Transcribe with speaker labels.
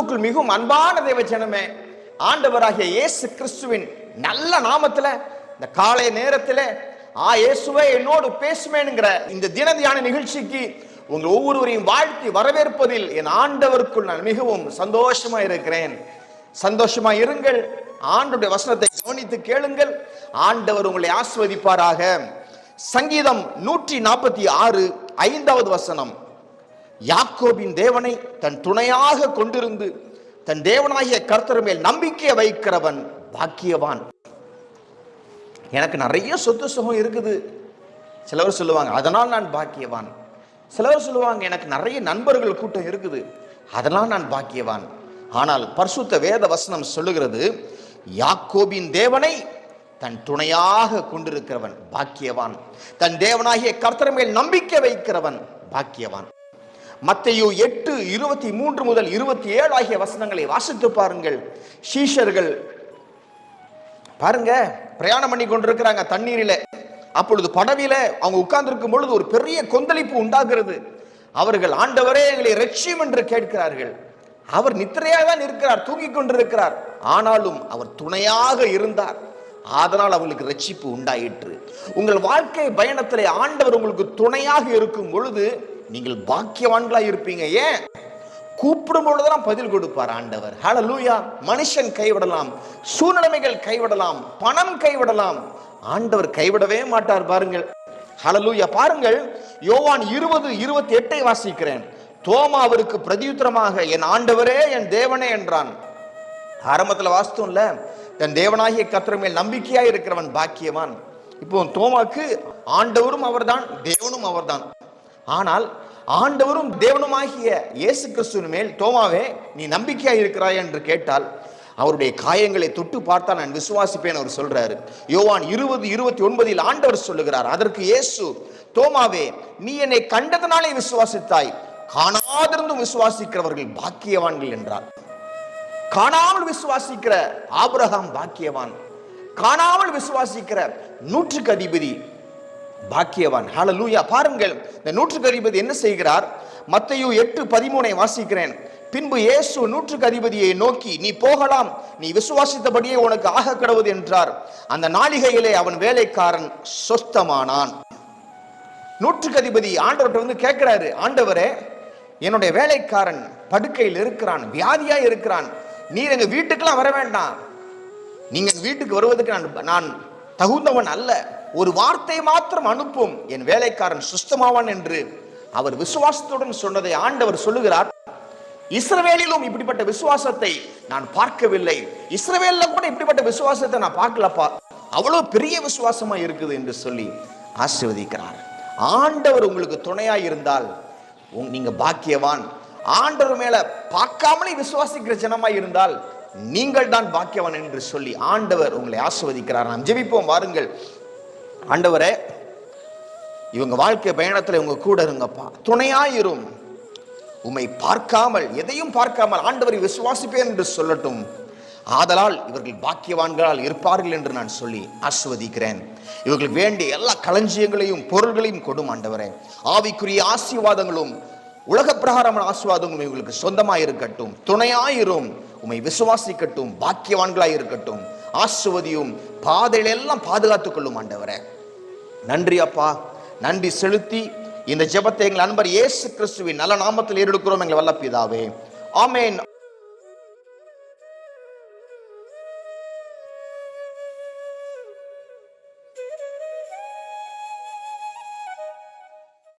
Speaker 1: கிறிஸ்துவுக்குள் மிகவும் அன்பான தேவ ஜனமே ஆண்டவராகிய இயேசு கிறிஸ்துவின் நல்ல நாமத்தில் இந்த காலை நேரத்தில் ஆ இயேசுவே என்னோடு பேசுமேனுங்கிற இந்த தினதியான நிகழ்ச்சிக்கு உங்கள் ஒவ்வொருவரையும் வாழ்த்தி வரவேற்பதில் என் ஆண்டவருக்குள் நான் மிகவும் சந்தோஷமா இருக்கிறேன். சந்தோஷமா இருங்கள். ஆண்டுடைய வசனத்தை கவனித்து கேளுங்கள். ஆண்டவர் உங்களை ஆஸ்வதிப்பாராக சங்கீதம் நூற்றி நாற்பத்தி ஆறு ஐந்தாவது வசனம். யாக்கோபின் தேவனை தன் துணையாக கொண்டிருந்து தன் தேவனாகிய கர்த்தர் மேல் நம்பிக்கை வைக்கிறவன் பாக்கியவான். எனக்கு நிறைய சொத்து சுகம் இருக்குது. சிலவர் சொல்லுவாங்க அதனால் நான் பாக்கியவான். சிலவர் சொல்லுவாங்க எனக்கு நிறைய நண்பர்கள் கூட்டம் இருக்குது. அதனால் நான் பாக்கியவான். ஆனால் பரிசுத்த வேத வசனம் சொல்லுகிறது யாக்கோபின் தேவனை தன் துணையாக கொண்டிருக்கிறவன் பாக்கியவான். தன் தேவனாகிய கர்த்தர் மேல் நம்பிக்கை வைக்கிறவன் பாக்கியவான். மத்தையோ எட்டு இருபத்தி மூன்று முதல் இருபத்தி ஏழு ஆகிய வசனங்களை வாசித்து பாருங்கள். சீஷர்கள் பாருங்க பிரயாணம் பண்ணி கொண்டிருக்கிறாங்க தண்ணீரில. அப்பொழுது படவில அவங்க உட்கார்ந்திருக்கும் பொழுது ஒரு பெரிய கொந்தளிப்பு உண்டாகிறது. அவர்கள் ஆண்டவரே எங்களை ரட்சியம் என்று கேட்கிறார்கள். அவர் நித்திரையாக தான் இருக்கிறார் தூங்கிக் கொண்டிருக்கிறார். ஆனாலும் அவர் துணையாக இருந்தார். அதனால் அவங்களுக்கு ரட்சிப்பு உண்டாயிற்று. உங்கள் வாழ்க்கை பயணத்திலே ஆண்டவர் உங்களுக்கு துணையாக இருக்கும் பொழுது நீங்கள் பாக்கியவான்களா இருப்பீங்க. ஏன்? கூப்பிடும் பொழுதெல்லாம் பதில் கொடுப்பார் ஆண்டவர். ஹalleluya மனுஷன் கைவிடலாம். சூழ்நிலைமைகள் கைவிடலாம். பணம் கைவிடலாம். ஆண்டவர் கைவிடவே மாட்டார் பாருங்கள். ஹலலூயா பாருங்கள் யோவான் இருபது இருபத்தி எட்டை வாசிக்கிறேன். தோமா அவருக்கு பிரதியுத்தரமாக என் ஆண்டவரே என் தேவனே என்றான். ஆரம்பத்தில் வாஸ்தவம்ல தன் தேவனாகிய கர்த்தர் மேல் நம்பிக்கையா இருக்கிறவன் பாக்கியவான். இப்போ தோமாக்கு ஆண்டவரும் அவர்தான் தேவனும் அவர்தான். ஆனால் ஆண்டவரும் தேவனுமாகிய இயேசு கிறிஸ்துவின் மேல் தோமாவே நீ நம்பிக்கையா இருக்கிறாய்? என்று கேட்டால் அவருடைய காயங்களை தொட்டு பார்த்தால் நான் விசுவாசிப்பேன் அவர் சொல்றாரு. யோவான் இருபது இருபத்தி ஒன்பதில் ஆண்டவர் சொல்லுகிறார் அதற்கு இயேசு தோமாவே நீ என்னை கண்டதனாலே விசுவாசித்தாய். காணாதிருந்தும் விசுவாசிக்கிறவர்கள் பாக்கியவான்கள் என்றார். காணாமல் விசுவாசிக்கிற ஆபிரகாம் பாக்கியவான். காணாமல் விசுவாசிக்கிற நூற்றுக்கு அதிபதி பாக்கியவான். ஹalleluya பாருங்கள் இந்த நூற்றுக்கு அதிபதி என்ன செய்கிறார்? மத்தேயு எட்டு பதிமூனை வாசிக்கிறேன். பின்பு இயேசு நூற்றுக்கு அதிபதியை நோக்கி நீ போகலாம். நீ விசுவாசித்தபடியே உனக்கு ஆக கடவுது என்றார். அந்த நாளிகையிலே அவன் வேலைக்காரன் சொஸ்தமானான். நூற்றுக்கு அதிபதி ஆண்டவர்கிட்ட வந்து கேட்கிறாரு ஆண்டவரே என்னுடைய வேலைக்காரன் படுக்கையில் இருக்கிறான் வியாதியா இருக்கிறான். நீர் எங்க வீட்டுக்கெல்லாம் வர வேண்டாம். நீங்க வீட்டுக்கு வருவதற்கு நான் நான் தகுந்தவன் அல்ல. ஒரு வார்த்தை மாத்திரம் அனுப்பும். என் வேலைக்காரன் சுஸ்தமாவான் என்று அவர் விசுவாசத்துடன் சொன்னதை ஆண்டவர் சொல்லுகிறார். இஸ்ரவேலிலும் இப்படிப்பட்ட விசுவாசத்தை நான் பார்க்கவில்லை. இஸ்ரவேல்ல கூட இப்படிப்பட்ட விசுவாசத்தை நான் பார்க்கலப்பா. அவ்வளவு பெரிய விசுவாசமா இருக்குது என்று சொல்லி ஆசிர்வதிக்கிறார். ஆண்டவர் உங்களுக்கு துணையா இருந்தால் நீங்க பாக்கியவான். ஆண்டவர் மேல பார்க்காமலே விசுவாசிக்கிற ஜனமா இருந்தால் நீங்கள் தான் பாக்கியவான் என்று சொல்லி ஆண்டவர் உங்களை ஆசிர்வதிக்கிறார். நாம் ஜெபிப்போம் வாருங்கள். ஆண்டவரே இவங்க வாழ்க்கை பயணத்தில் இவங்க கூட இருங்கப்பா. துணையாயிரும். உம்மை பார்க்காமல் எதையும் பார்க்காமல் ஆண்டவரை விசுவாசிப்பேன் என்று சொல்லட்டும். ஆதலால் இவர்கள் பாக்கியவான்களால் இருப்பார்கள் என்று நான் சொல்லி ஆஸ்வதிக்கிறேன் இவர்கள் வேண்டிய எல்லா களஞ்சியங்களையும் பொருள்களையும் கொடும் ஆண்டவரே. ஆவிக்குரிய ஆசீர்வாதங்களும் உலக பிரகாரமான ஆசீர்வாதங்களும் இவங்களுக்கு சொந்தமாக இருக்கட்டும் துணையாயிரும். உம்மை விசுவாசிக்கட்டும் பாக்கியவான்களாக இருக்கட்டும் ஆசிர்வதியும் பாதையிலெல்லாம் பாதுகாத்துக் கொள்ளும் ஆண்டவரே. நன்றி அப்பா நன்றி செலுத்தி இந்த ஜெபத்தை எங்கள் அன்பர் இயேசு கிறிஸ்துவின் நல்ல நாமத்தில் ஏறெடுக்கிறோம் எங்கள் வல்ல பிதாவே ஆமென்